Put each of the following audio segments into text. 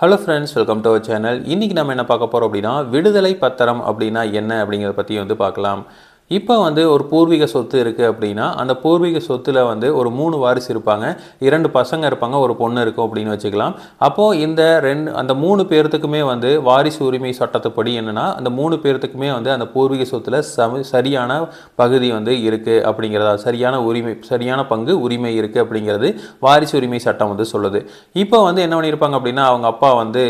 Hello friends welcome to our channel இன்றைக்கி நம்ம என்ன பார்க்க போகிறோம் அப்படின்னா விடுதலை பத்திரம் அப்படின்னா என்ன அப்படிங்கிறத பற்றி வந்து பார்க்கலாம். இப்போ வந்து ஒரு பூர்வீக சொத்து இருக்குது அப்படின்னா அந்த பூர்வீக சொத்தில் வந்து ஒரு மூணு வாரிசு இருப்பாங்க. இரண்டு பசங்க இருப்பாங்க ஒரு பொண்ணு இருக்கும் அப்படின்னு வச்சுக்கலாம். அப்போது இந்த ரெண்டு அந்த மூணு பேர்த்துக்குமே வந்து வாரிசு உரிமை சட்டத்துப்படி என்னென்னா அந்த மூணு பேர்த்துக்குமே வந்து அந்த பூர்வீக சொத்தில் சம சரியான பகுதி வந்து இருக்குது அப்படிங்கிறதா சரியான உரிமை சரியான பங்கு உரிமை இருக்குது அப்படிங்கிறது வாரிசு உரிமை சட்டம் வந்து சொல்லுது. இப்போ வந்து என்ன பண்ணியிருப்பாங்க அப்படின்னா அவங்க அப்பா வந்து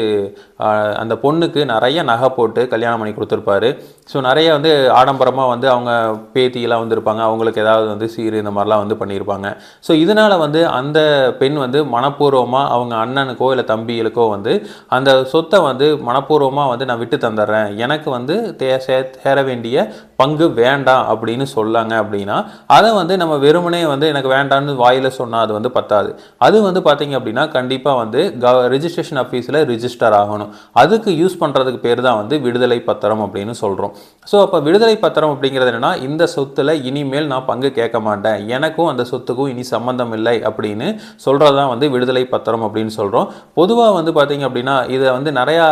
அந்த பொண்ணுக்கு நிறைய நகை போட்டு கல்யாணம் பண்ணி கொடுத்துருப்பாரு. ஸோ நிறைய வந்து ஆடம்பரமாக வந்து அவங்க பேத்தியெல்லாம் வந்திருப்பாங்க. அவங்களுக்கு ஏதாவது வந்து சீர் இந்த மாதிரிலாம் வந்து பண்ணியிருப்பாங்க. ஸோ இதனால் வந்து அந்த பெண் வந்து மனப்பூர்வமாக அவங்க அண்ணனுக்கோ இல்லை தம்பிகளுக்கோ வந்து அந்த சொத்தை வந்து மனப்பூர்வமாக வந்து நான் விட்டு தந்துடுறேன் எனக்கு வந்து தே சே- சேர வேண்டிய பங்கு வேண்டாம் அப்படின்னு சொல்லாங்க அப்படின்னா அதை வந்து நம்ம வெறுமனே வந்து எனக்கு வேண்டாம்னு வாயில் சொன்னால் அது வந்து பத்தாது. அது வந்து பார்த்தீங்க அப்படின்னா கண்டிப்பாக வந்து க ரிஜிஸ்ட்ரேஷன் ஆஃபீஸில் ரிஜிஸ்டர் ஆகணும். அதுக்கு யூஸ் பண்ணுறதுக்கு பேர் தான் வந்து விடுதலை பத்திரம் அப்படின்னு சொல்கிறோம் ஸோ அப்போ விடுதலை பத்திரம் அப்படிங்கிறது என்னன்னா இந்த சொத்துல இனிமேல் நான் பங்கு கேட்க மாட்டேன். எனக்கும் அந்த சொத்துக்கும் இனி சம்மந்தம் இல்லை அப்படின்னு சொல்கிறது தான் வந்து விடுதலை பத்திரம் அப்படின்னு சொல்கிறோம் பொதுவாக வந்து பார்த்தீங்க அப்படின்னா இதை வந்து நிறையா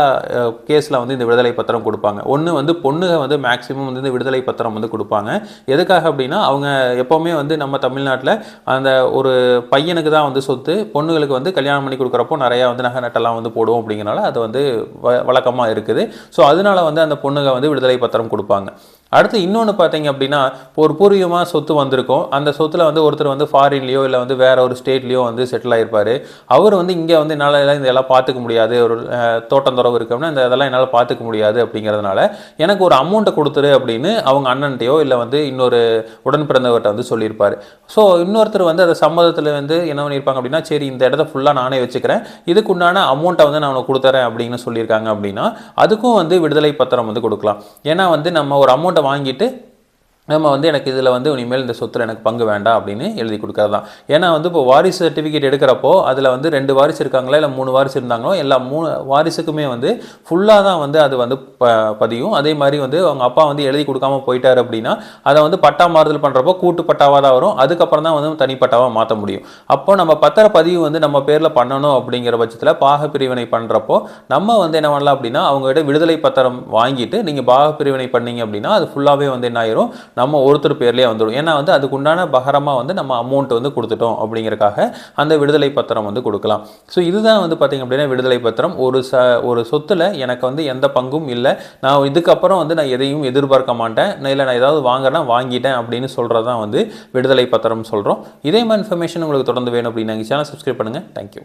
கேஸில் வந்து இந்த விடுதலை பத்திரம் கொடுப்பாங்க. ஒன்று வந்து பொண்ணுங்க வந்து மேக்ஸிமம் வந்து இந்த விடுதலை பத்திரம் வந்து கொடுப்பாங்க. எதுக்காக அப்படின்னா அவங்க எப்போவுமே வந்து நம்ம தமிழ்நாட்டில் அந்த ஒரு பையனுக்கு தான் வந்து சொத்து பொண்ணுங்களுக்கு வந்து கல்யாணம் பண்ணி கொடுக்குறப்போ நிறையா வந்து நகை நட்டெல்லாம் வந்து போடுவோம் அப்படிங்கிறனால அது வந்து வ வழக்கமாக இருக்குது. ஸோ அதனால வந்து அந்த பொண்ணுங்க வந்து விடுதலை பத்திரம் கொடுப்பாங்க. அடுத்து இன்னொன்று பார்த்தீங்க அப்படின்னா ஒரு பூர்வீகமாக சொத்து வந்திருக்கும். அந்த சொத்தில் வந்து ஒருத்தர் வந்து ஃபாரின்லேயோ இல்லை வந்து வேற ஒரு ஸ்டேட்லேயோ வந்து செட்டில் ஆகிருப்பார் அவர் வந்து இங்கே வந்து என்னால் எல்லாம் இதெல்லாம் பார்த்துக்க முடியாது. ஒரு தோட்டம் துறவு இருக்கோம்னா இந்த இதெல்லாம் என்னால் பார்த்துக்க முடியாது அப்படிங்கிறதுனால எனக்கு ஒரு அமௌண்ட்டை கொடுத்துரு அப்படின்னு அவங்க அண்ணன்ட்டையோ இல்லை வந்து இன்னொரு உடன் பிறந்தவர்கிட்ட வந்து சொல்லியிருப்பார். ஸோ இன்னொருத்தர் வந்து அந்த சம்மதத்தில் வந்து என்ன பண்ணியிருப்பாங்க அப்படின்னா சரி இந்த இடத்த ஃபுல்லாக நானே வச்சுக்கிறேன். இதுக்கு உண்டான அமௌண்ட்டை வந்து நான் உனக்கு கொடுத்துறேன் அப்படின்னு சொல்லியிருக்காங்க அப்படின்னா அதுக்கும் வந்து விடுதலை பத்திரம் வந்து கொடுக்கலாம். ஏன்னா வந்து நம்ம ஒரு அமௌண்ட் அமௌண்ட்டை வாங்கிட்டு நம்ம வந்து எனக்கு இதில் வந்து இனிமேல் இந்த சொத்தில் எனக்கு பங்கு வேண்டாம் அப்படின்னு எழுதி கொடுக்கறது தான் ஏன்னா வந்து இப்போ வாரிசு சர்டிஃபிகேட் எடுக்கிறப்போ அதில் வந்து ரெண்டு வாரிசு இருக்காங்களா இல்லை மூணு வாரிசு இருந்தாங்களோ எல்லா மூணு வாரிசுக்குமே வந்து ஃபுல்லாக தான் வந்து அது வந்து ப பதியும். அதே மாதிரி வந்து அவங்க அப்பா வந்து எழுதி கொடுக்காம போயிட்டாரு அப்படின்னா அதை வந்து பட்டா மாறுதல் பண்ணுறப்போ கூட்டு பட்டாவாக தான் வரும். அதுக்கப்புறம் தான் வந்து தனிப்பட்டாவாக மாற்ற முடியும். அப்போ நம்ம பத்திர பதிவு வந்து நம்ம பேரில் பண்ணணும் அப்படிங்கிற பட்சத்தில் பாக பிரிவினை பண்ணுறப்போ நம்ம வந்து என்ன பண்ணலாம் அப்படின்னா அவங்ககிட்ட விடுதலை பத்திரம் வாங்கிட்டு நீங்கள் பாக பிரிவினை பண்ணீங்க அப்படின்னா அது ஃபுல்லாகவே வந்து என்ன ஆயிரும்? நம்ம ஒருத்தர் பேர்லேயே வந்துடும். ஏன்னா வந்து அதுக்குண்டான பகரமாக வந்து நம்ம அமௌண்ட் வந்து கொடுத்துட்டோம் அப்படிங்கிறக்காக அந்த விடுதலை பத்திரம் வந்து கொடுக்கலாம். ஸோ இதுதான் வந்து பார்த்தீங்க அப்படின்னா விடுதலை பத்திரம். ஒரு ச ஒரு சொத்தில் எனக்கு வந்து எந்த பங்கும் இல்லை. நான் இதுக்கப்புறம் வந்து நான் எதையும் எதிர்பார்க்க மாட்டேன். இல்லை நான் ஏதாவது வாங்கினா வாங்கிட்டேன் அப்படின்னு சொல்கிறது தான் வந்து விடுதலை பத்திரம் சொல்கிறோம் இதே மாதிரி இன்ஃபர்மேஷன் உங்களுக்கு தொடர்ந்து வேணும் அப்படின்னு சேனல் சப்ஸ்கிரைப் பண்ணுங்கள் தேங்க்யூ